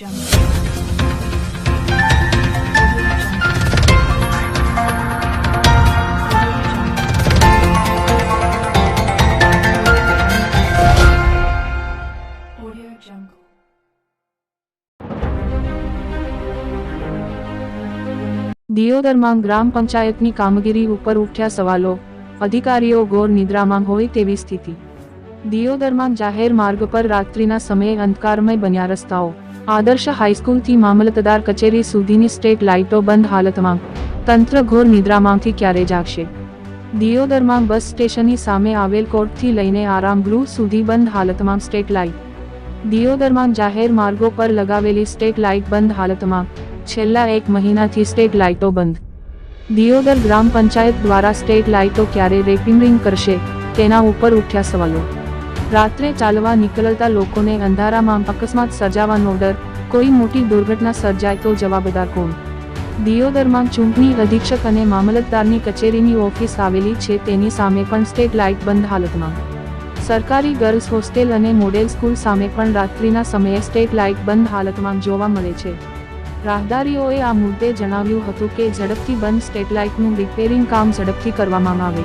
Audio Jungle. દિયોદરમાં ગ્રામ પંચાયતની કામગીરી ઉપર ઉઠ્યા સવાલો અધિકારીઓ ઘોર નિદ્રામાં હોય તેવી સ્થિતિ દિયોદરમાં જાહેર માર્ગ પર રાત્રિના સમયે અંધકારમય બન્યા રસ્તાઓ આદર્શ હાઈસ્કૂલથી મામલતદાર કચેરી સુધીની સ્ટ્રીટ લાઇટો બંધ હાલતમાં. તંત્ર ઘોર નિદ્રામાંથી ક્યારે જાગશે? દિયોદરમાં બસ સ્ટેશનની સામે આવેલ કોર્ટથી લઈને આરામ ગૃહ સુધી બંધ હાલતમાં સ્ટ્રીટ લાઇટ. દિયોદરમાં જાહેર માર્ગો પર લગાવેલી સ્ટ્રીટ લાઇટ બંધ હાલતમાં. છેલ્લા એક મહિનાથી સ્ટ્રીટ લાઇટો બંધ. દિયોદર ગ્રામ પંચાયત દ્વારા સ્ટ્રીટ લાઇટો ક્યારે રેપિંગ કરશે? તેના ઉપર ઉઠ્યા સવાલો. રાત્રે ચાલવા નીકળતા લોકોને અંધારામાં અકસ્માત સર્જાવાનો ડર, કોઈ મોટી દુર્ઘટના સર્જાય તો જવાબદાર કોણ? દિયોદરમાં ચૂંટણી અધિક્ષક અને મામલતદારની કચેરીની ઓફિસ આવેલી છે, તેની સામે પણ સ્ટેટ લાઇટ બંધ હાલતમાં. સરકારી ગર્લ્સ હોસ્ટેલ અને મોડેલ સ્કૂલ સામે પણ રાત્રિના સમયે સ્ટેટ લાઇટ બંધ હાલતમાં જોવા મળે છે. રાહદારીઓએ આ મુદ્દે જણાવ્યું હતું કે ઝડપથી બંધ સ્ટેટ લાઇટનું રિપેરિંગ કામ ઝડપથી કરવામાં આવે.